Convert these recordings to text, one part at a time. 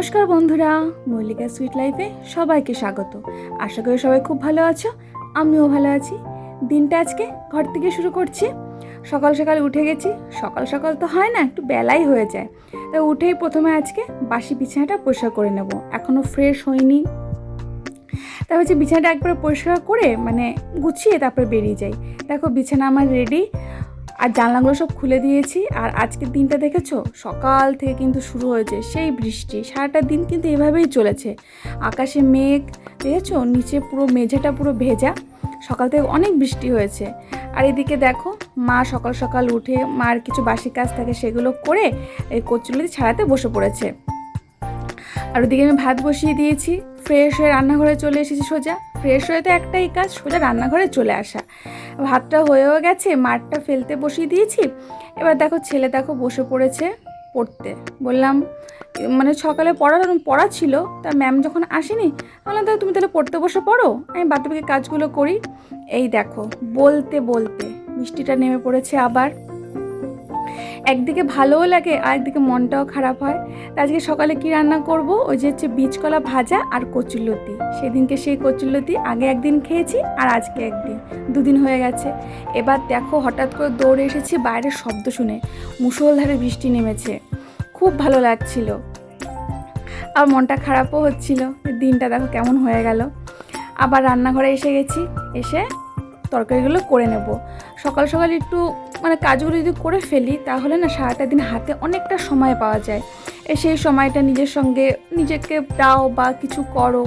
নমস্কার বন্ধুরা, মল্লিকা সুইট লাইফে সবাইকে স্বাগত। আশা করি সবাই খুব ভালো আছো, আমিও ভালো আছি। দিনটা আজকে ঘর থেকে শুরু করছি। সকাল সকাল উঠে গেছি। সকাল সকাল তো হয় না, একটু বেলাই হয়ে যায়। তা উঠেই প্রথমে আজকে বাসি বিছানাটা পরিষ্কার করে নেব। এখনও ফ্রেশ হয়নি। তা হচ্ছে বিছানাটা একবার পরিষ্কার করে মানে গুছিয়ে তারপরে বেরিয়ে যাই। দেখো বিছানা আমার রেডি আর জানলাগুলো সব খুলে দিয়েছি আর আজকের দিনটা দেখেছ? সকাল থেকে কিন্তু শুরু হয়েছে, সেই বৃষ্টি। সারাটা দিন কিন্তু এভাবেই চলেছে। আকাশে মেঘ, দেখেছ? নিচে পুরো মেঝেটা পুরো ভেজা। সকাল থেকে অনেক বৃষ্টি হয়েছে। আর এদিকে দেখো, মা সকাল সকাল উঠে মার কিছু বাসি কাজ থাকে সেগুলো করে এই কচুলি ছাড়াতে বসে পড়েছে। আর ওদিকে আমি ভাত বসিয়ে দিয়েছি। ফ্রেশ হয়ে রান্নাঘরে চলে এসেছি সোজা। ফ্রেশ হয়ে তো একটাই কাজ, সোজা রান্নাঘরে চলে আসা। ভাতটা হয়েও গেছে, মাঠটা ফেলতে বসিয়ে দিয়েছি। এবার দেখো ছেলে দেখো বসে পড়েছে পড়তে। বললাম মানে সকালে পড়া পড়া ছিল, তা ম্যাম যখন আসেনি, বললাম, তাহলে তুমি তাহলে পড়তে বসে পড়ো, আমি বাদ কাজগুলো করি। এই দেখো, বলতে বলতে মিষ্টিটা নেমে পড়েছে আবার। একদিকে ভালোও লাগে, আর একদিকে মনটাও খারাপ হয়। তা আজকে সকালে কি রান্না করব? ওই যে হচ্ছে বীজকলা ভাজা আর কচুরলতি সেদিনকে সেই কচুরলতি আগে একদিন খেয়েছি আর আজকে একদিন। দুদিন হয়ে গেছে। এবার দেখো হঠাৎ করে দৌড়ে এসেছি বাইরের শব্দ শুনে। মুসলধারে বৃষ্টি নেমেছে। খুব ভালো লাগছিল। আর মনটা খারাপও হচ্ছিল। দিনটা দেখো কেমন হয়ে গেল। আবার রান্নাঘরে এসে গেছি। এসে তরকারিগুলো করে নেব। সকাল সকাল একটু মানে কাজগুলো যদি করে ফেলি, তাহলে না সারাটা দিন হাতে অনেকটা সময় পাওয়া যায়। এ সেই সময়টা নিজের সঙ্গে নিজেকে দাও বা কিছু করো।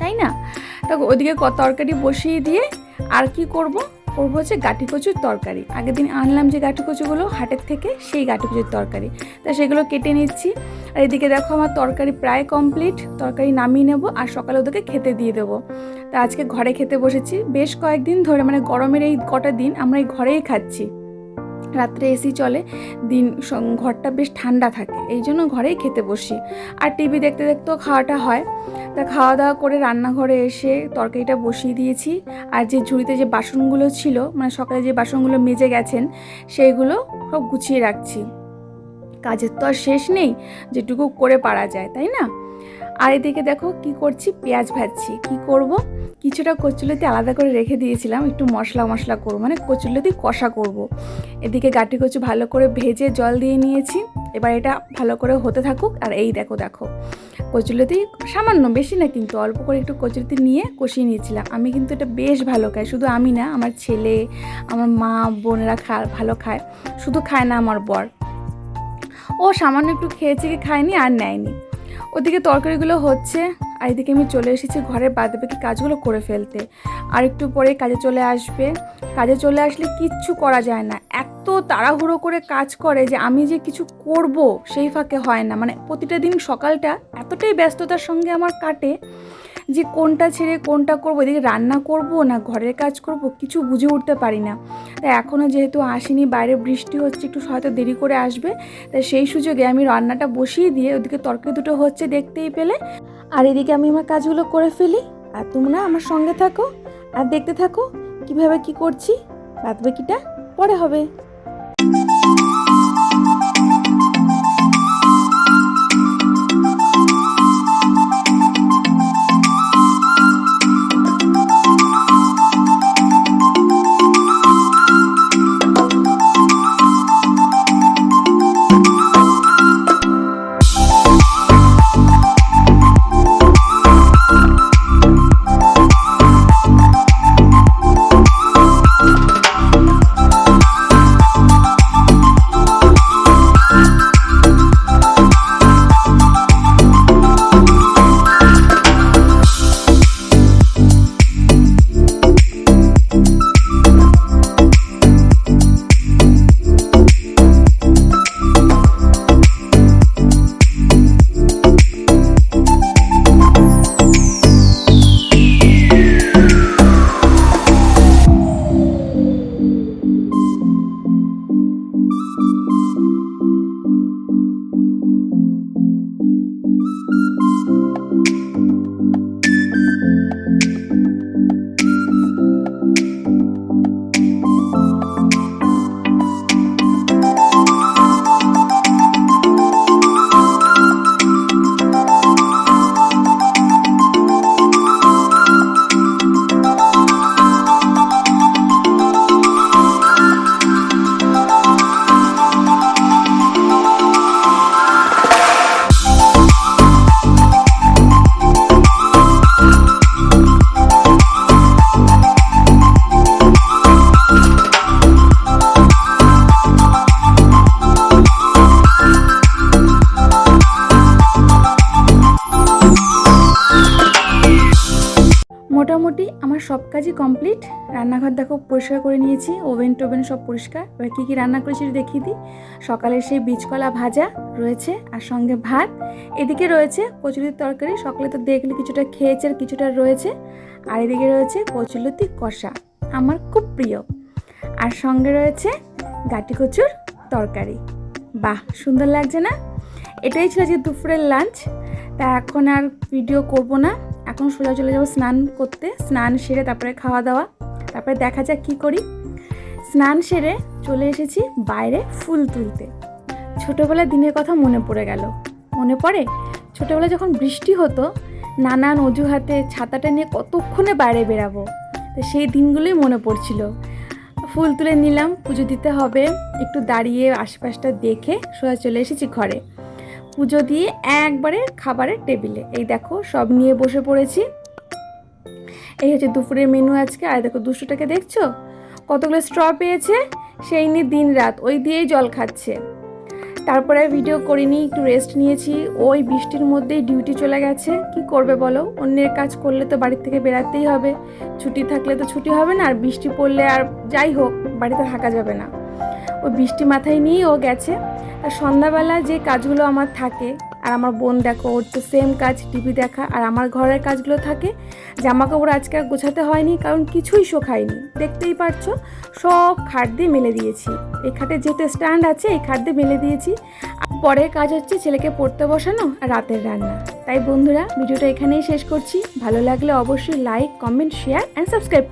তাই না? তো ওদিকে তরকারি বসিয়ে দিয়ে আর কি করব? করব হচ্ছে গাঠি কচুর তরকারি। আগের দিন আনলাম যে গাঠি কচুগুলো হাটের থেকে, সেই গাঠি কচুর তরকারি। তা সেগুলো কেটে নিচ্ছি। আর এদিকে দেখো আমার তরকারি প্রায় কমপ্লিট তরকারি নামিয়ে নেব আর সকালে ওদেরকে খেতে দিয়ে দেবো। তা আজকে ঘরে খেতে বসেছি। বেশ কয়েকদিন ধরে মানে গরমের এই কটা দিন আমরা এই ঘরেই খাচ্ছি। রাত্রে এসি চলে, দিন ঘরটা বেশ ঠান্ডা থাকে, এই জন্য ঘরেই খেতে বসি। আর টিভি দেখতে দেখতেও খাওয়াটা হয়। তা খাওয়া দাওয়া করে রান্নাঘরে এসে তরকারিটা বসিয়ে দিয়েছি। আর যে ঝুড়িতে যে বাসনগুলো ছিল মানে সকালে যে বাসনগুলো মেজে গেছেন সেইগুলো সব গুছিয়ে রাখছি। কাজের তো আর শেষ নেই, যেটুকু করে পারা যায়, তাই না? আর এদিকে দেখো কি করছি? পেঁয়াজ ভাজছি। কি করব? কিছুটা কচুলতি আলাদা করে রেখে দিয়েছিলাম। একটু মশলা মশলা করব। মানে কচুলতি কষা করব। এদিকে গাটি কচু ভালো করে ভেজে জল দিয়ে নিয়েছি। এবার এটা ভালো করে হতে থাকুক। আর এই দেখো দেখো। কচুলতি সামান্য, বেশি না কিন্তু অল্প করে একটু কচুলতি নিয়ে কষিয়ে নিয়েছিলাম। আমি কিন্তু এটা বেশ ভালো খাই। শুধু আমি না, আমার ছেলে, আমার মা, বোনেরা খা ভালো খায়। শুধু খায় না আমার বর। ও সামান্য একটু খেয়েছে কি, খায়নি আর নেয়নি। ওদিকে তরকারিগুলো হচ্ছে, আর এদিকে আমি চলে এসেছি ঘরের বাদবাকি কাজগুলো করে ফেলতে। আর একটু পরে কাজে চলে আসবে। কাজে চলে আসলে কিচ্ছু করা যায় না। এত তাড়াহুড়ো করে কাজ করে যে আমি যে কিছু করব সেই ফাঁকে হয় না। মানে প্রতিটা দিন সকালটা এতটাই ব্যস্ততার সঙ্গে আমার কাটে যে কোনটা ছেড়ে কোনটা করব, এদিকে রান্না করব না ঘরের কাজ করব, কিছু বুঝে উঠতে পারি না। তাই এখনও যেহেতু আসিনি, বাইরে বৃষ্টি হচ্ছে, একটু হয়তো দেরি করে আসবে। তাই সেই সুযোগে আমি রান্নাটা বসিয়ে দিয়ে ওদিকে তরকারি দুটো হচ্ছে দেখতেই পেলে। আর এদিকে আমি আমার কাজগুলো করে ফেলি। আর তোমরা আমার সঙ্গে থাকো। আর দেখতে থাকো কীভাবে কি করছি। বাদ বাকিটা পরে হবে। সব কাজই কমপ্লিট। রান্নাঘর দেখো পরিষ্কার করে নিয়েছি, ওভেন টোভেন সব পরিষ্কার। এবার কী কী রান্না করেছি দেখিয়ে দিই। সকালের সেই বীজকলা ভাজা রয়েছে আর সঙ্গে ভাত। এদিকে রয়েছে কচুরির তরকারি, সকালে তো দেখলে কিছুটা খেয়েছে আর কিছুটা রয়েছে। আর এদিকে রয়েছে কচুলতি কষা, আমার খুব প্রিয়। আর সঙ্গে রয়েছে গাটি কচুর তরকারি। বাহ, সুন্দর লাগছে না? এটাই ছিল আজকে দুপুরের লাঞ্চ। তা এখন আর ভিডিও করব না। এখন সোজা চলে যাব স্নান করতে। স্নান সেরে তারপরে খাওয়া দাওয়া। তারপরে দেখা যাক কী করি। স্নান সেরে চলে এসেছি বাইরে ফুল তুলতে। ছোটোবেলার দিনের কথা মনে পড়ে গেল। মনে পড়ে? ছোটোবেলায় যখন বৃষ্টি হতো, নানান অজুহাতে ছাতাটা নিয়ে কতক্ষণে বাইরে বেরাবো তো সেই দিনগুলোই মনে পড়ছিল। ফুল তুলে নিলাম, পুজো দিতে হবে, একটু দাঁড়িয়ে আশপাশটা দেখে সোজা চলে এসেছি ঘরে। পুজো দিয়ে একবারে খাবারের টেবিলে। এই দেখো, সব নিয়ে বসে পড়েছি। এই হচ্ছে দুপুরের মেনু আজকে। আর দেখো, দুশোটাকে দেখছ? কতগুলো স্ট্র পেয়েছে? সেই নিয়ে দিন রাত। ওই দিয়েই জল খাচ্ছে। তারপরে ভিডিও করিনি, একটু রেস্ট নিয়েছি। ওই বৃষ্টির মধ্যেই ডিউটি চলে গেছে। কি করবে বলো? অন্যের কাজ করলে তো বাড়ির থেকে বেরাতেই হবে। ছুটি থাকলে তো ছুটি হবে না। আর বৃষ্টি পড়লে আর যাই হোক, বাড়িতে থাকা যাবে না। ওই বৃষ্টি মাথায় নিয়েই ও গেছে। আর সন্ধ্যাবেলা যে কাজগুলো আমার থাকে, আর আমার বোন দেখো, ওর তো সেম কাজ টিভি দেখা, আর আমার ঘরের কাজগুলো থাকে, জামা কাপড় আজকে আর গোছাতে হয়নি, কারণ কিছুই শোখায়নি দেখতেই পারছ, সব খাট দিয়ে মেলে দিয়েছি। এই খাটে যেহেতু স্ট্যান্ড আছে, এই খাট দিয়ে মেলে দিয়েছি। আর পরের কাজ হচ্ছে ছেলেকে পড়তে বসানো আর রাতের রান্না। তাই বন্ধুরা, ভিডিওটা এখানেই শেষ করছি। ভালো লাগলে অবশ্যই like comment share and subscribe